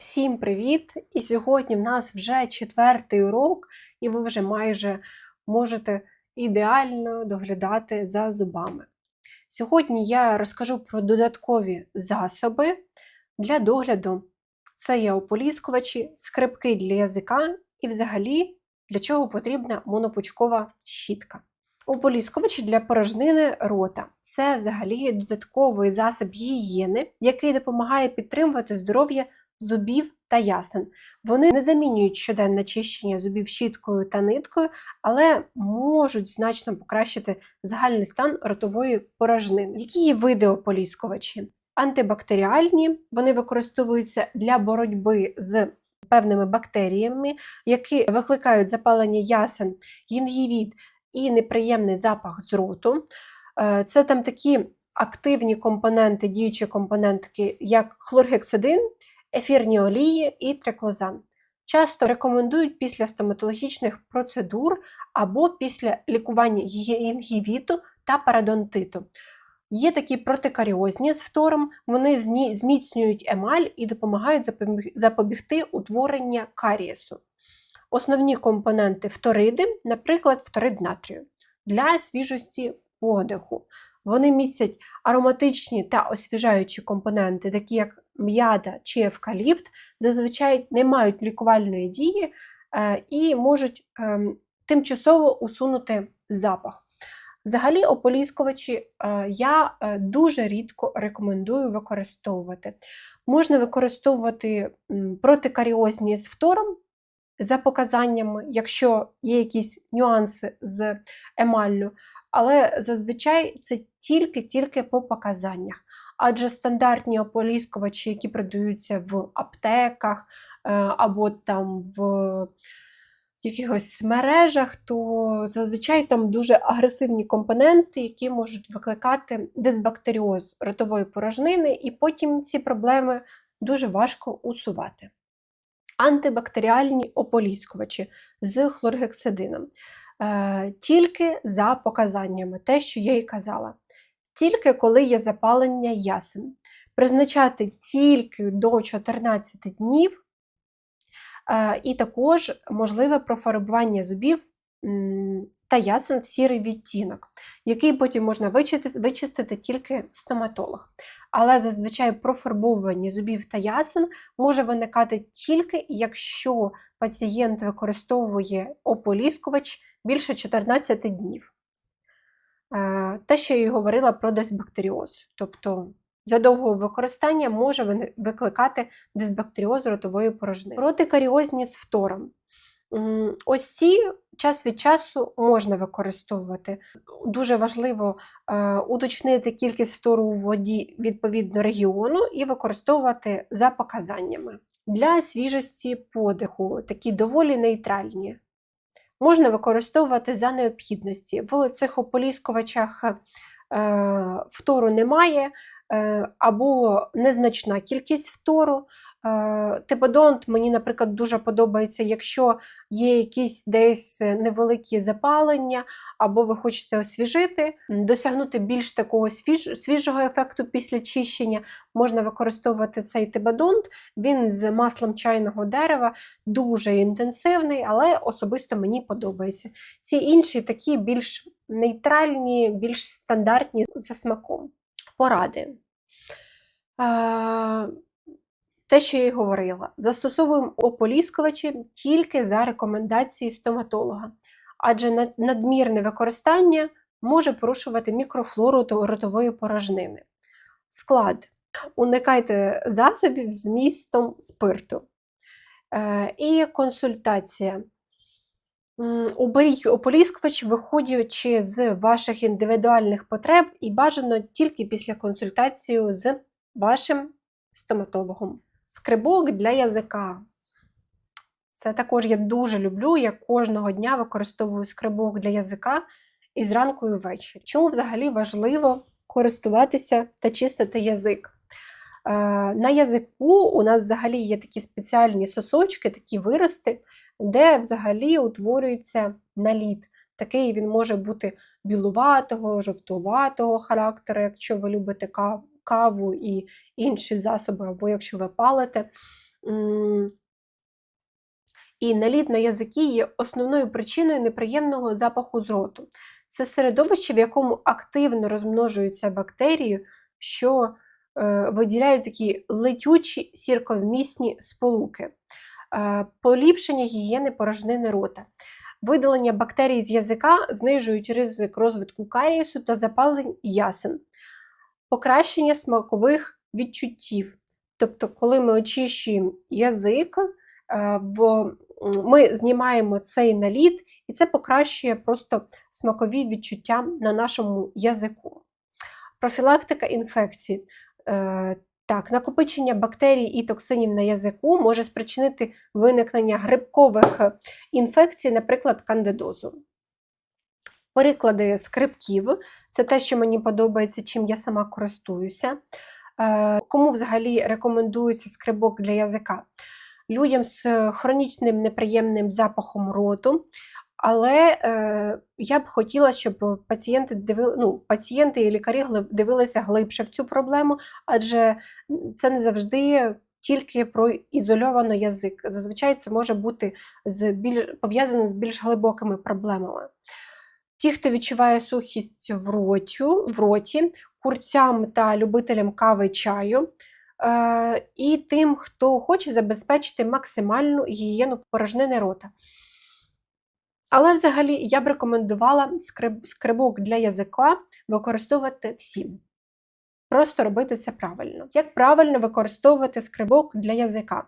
Всім привіт! І сьогодні в нас вже четвертий урок, і ви вже майже можете ідеально доглядати за зубами. Сьогодні я розкажу про додаткові засоби для догляду. Це є ополіскувачі, скрипки для язика і взагалі для чого потрібна монопучкова щітка. Ополіскувачі для порожнини рота це взагалі додатковий засіб гігієни, який допомагає підтримувати здоров'я зубів та ясен. Вони не замінюють щоденне чищення зубів щіткою та ниткою, але можуть значно покращити загальний стан ротової порожнини. Які є види ополіскувачі? Антибактеріальні, вони використовуються для боротьби з певними бактеріями, які викликають запалення ясен, гінгівіт і неприємний запах з роту. Е, Це там такі активні компоненти, діючі компоненти, як хлоргексидин, ефірні олії і триклозан. Часто рекомендують після стоматологічних процедур або після лікування гінгівіту та парадонтиту. Є такі протикаріозні з фтором, вони зміцнюють емаль і допомагають запобігти утворення карієсу. Основні компоненти фториди, наприклад, фторид натрію для свіжості подиху. Вони містять ароматичні та освіжаючі компоненти, такі як м'яда чи евкаліпт, зазвичай не мають лікувальної дії е, і можуть ем, тимчасово усунути запах. Взагалі, ополіскувачі е, я е, дуже рідко рекомендую використовувати. Можна використовувати протикаріозні з фтором за показаннями, якщо є якісь нюанси з емаллю, але зазвичай це тільки-тільки по показаннях. Адже стандартні ополіскувачі, які продаються в аптеках е, або там в якихось мережах, то зазвичай там дуже агресивні компоненти, які можуть викликати дисбактеріоз ротової порожнини, і потім ці проблеми дуже важко усувати. Антибактеріальні ополіскувачі з хлоргексидином. Е, тільки за показаннями, те, що я і казала. Тільки коли є запалення ясен. Призначати тільки до 14 днів, е, і також можливе профарбування зубів та ясен в сірий відтінок, який потім можна вичистити, тільки стоматолог. Але зазвичай профарбовування зубів та ясен може виникати тільки, якщо пацієнт використовує ополіскувач більше 14 днів. Е, те, що я і говорила про дисбактеріоз. Тобто за довгого використання може викликати дисбактеріоз ротової порожнини. Протикаріозні з фтором. Ось ці час від часу можна використовувати. Дуже важливо е, уточнити кількість фтору у воді відповідно регіону і використовувати за показаннями. Для свіжості подиху, такі доволі нейтральні можна використовувати за необхідності. В цих ополіскувачах е, фтору немає, е, або незначна кількість фтору. Е, Теподонт мені, наприклад, дуже подобається, якщо є якісь десь невеликі запалення, або ви хочете освіжити, досягнути більш такого свіж, свіжого ефекту після чищення, можна використовувати цей тибадонт. Він з маслом чайного дерева дуже інтенсивний, але особисто мені подобається. Ці інші такі більш нейтральні, більш стандартні за смаком. Поради. Те, що я й говорила, застосовуємо ополіскувачі тільки за рекомендації стоматолога, адже надмірне використання може порушувати мікрофлору ротової порожнини. Склад. Уникайте засобів з містом спирту. Е, і консультація. Уберіть ополіскувач, виходячи з ваших індивідуальних потреб, і бажано тільки після консультації з вашим стоматологом. Скрибок для язика. Це також я дуже люблю. Я кожного дня використовую скрибок для язика і зранку і ввечері. Чому взагалі важливо користуватися та чистити язик? Е, на язику у нас взагалі є такі спеціальні сосочки, такі вирости, де взагалі утворюється наліт. Такий він може бути білуватого, жовтуватого характеру, якщо ви любите каву і інші засоби, або якщо ви палите. І наліт на язики є основною причиною неприємного запаху з роту. Це середовище, в якому активно розмножуються бактерії, що е, виділяють такі летючі сірковмісні сполуки, е, поліпшення гігієни порожнини рота. Видалення бактерій з язика знижують ризик розвитку карієсу та запалень ясен, покращення смакових відчуттів. Тобто, коли ми очищуємо язик, е, ми знімаємо цей наліт, і це покращує просто смакові відчуття на нашому язику. Профілактика інфекцій. Е, Так, накопичення бактерій і токсинів на язику може спричинити виникнення грибкових інфекцій, наприклад, кандидозу. Переклади скрипків це те, що мені подобається, чим я сама користуюся. Е, Кому взагалі рекомендується скрибок для язика? Людям з хронічним неприємним запахом роту. Але е, я б хотіла, щоб пацієнти дивили, ну, пацієнти і лікарі дивилися глибше в цю проблему, адже це не завжди тільки про ізольовано язик. Зазвичай це може бути пов'язано з більш глибокими проблемами. Ті, хто відчуває сухість в, ротю, в роті, курцям та любителям кави чаю, е, і тим, хто хоче забезпечити максимальну гігієну порожнини рота. Але взагалі я б рекомендувала скриб, скрибок для язика використовувати всім. Просто робити це правильно. Як правильно використовувати скрибок для язика?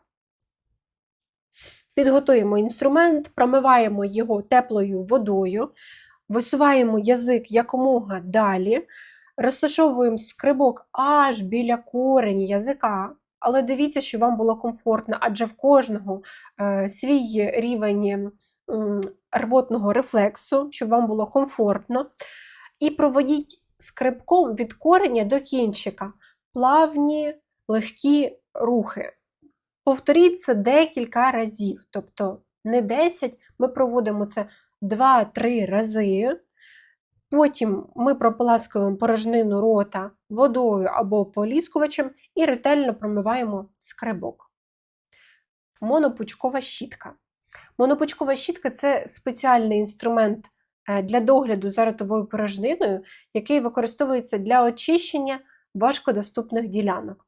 Підготуємо інструмент, промиваємо його теплою водою, висуваємо язик якомога далі, розташовуємо скрибок аж біля корені язика. Але дивіться, щоб вам було комфортно, адже в кожного е, свій рівень м, рвотного рефлексу, щоб вам було комфортно. І проводіть скрибком від кореня до кінчика плавні, легкі рухи. Повторіть це декілька разів, тобто не 10, ми проводимо це 2-3 рази. Потім ми прополаскуємо порожнину рота водою або поліскувачем і ретельно промиваємо скребок. Монопучкова щітка. Монопучкова щітка це спеціальний інструмент е, для догляду за ротовою порожниною, який використовується для очищення важкодоступних ділянок.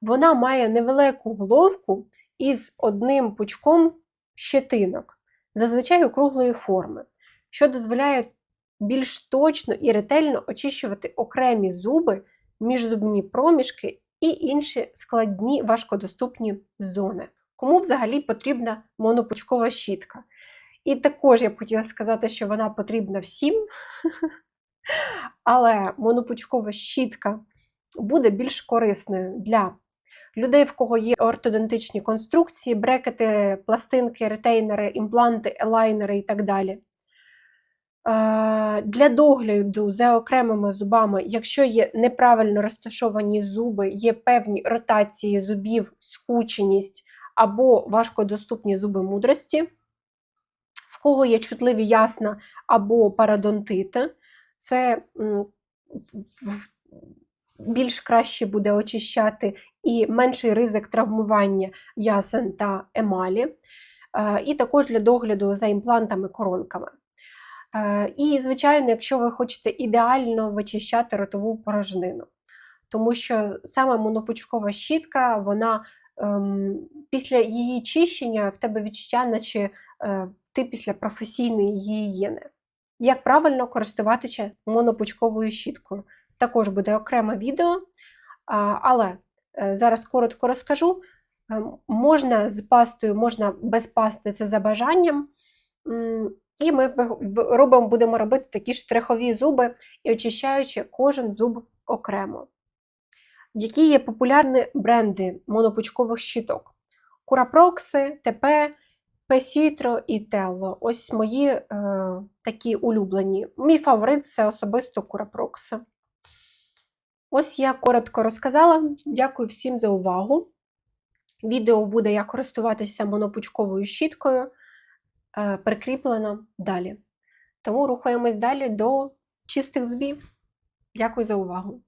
Вона має невелику головку із одним пучком щетинок, зазвичай округлої форми, що дозволяє більш точно і ретельно очищувати окремі зуби, міжзубні проміжки і інші складні важкодоступні зони. Кому взагалі потрібна монопучкова щітка? І також я б хотіла сказати, що вона потрібна всім, але монопучкова щітка буде більш корисною для людей, в кого є ортодонтичні конструкції, брекети, пластинки, ретейнери, імпланти, елайнери і так далі. Для догляду за окремими зубами, якщо є неправильно розташовані зуби, є певні ротації зубів, скученість або важкодоступні зуби мудрості, в кого є чутливі ясна або парадонтити, це більш краще буде очищати і менший ризик травмування ясен та емалі, Е, і також для догляду за імплантами коронками. Е, І, звичайно, якщо ви хочете ідеально вичищати ротову порожнину, тому що саме монопучкова щітка, вона ем, після її чищення в тебе відчуття, наче е, ти після професійної гігієни. Як правильно користуватися монопучковою щіткою? Також буде окреме відео, але е, зараз коротко розкажу. Е, Можна з пастою, можна без пасти, це за бажанням. І ми робимо, будемо робити такі штрихові зуби і очищаючи кожен зуб окремо. Які є популярні бренди монопучкових щиток? Курапрокси, ТП, Песітро і Телло. Ось мої е, такі улюблені. Мій фаворит це особисто Курапрокси. Ось я коротко розказала. Дякую всім за увагу. Відео буде, як користуватися монопучковою щіткою, е, прикріплено далі. Тому рухаємось далі до чистих зубів. Дякую за увагу!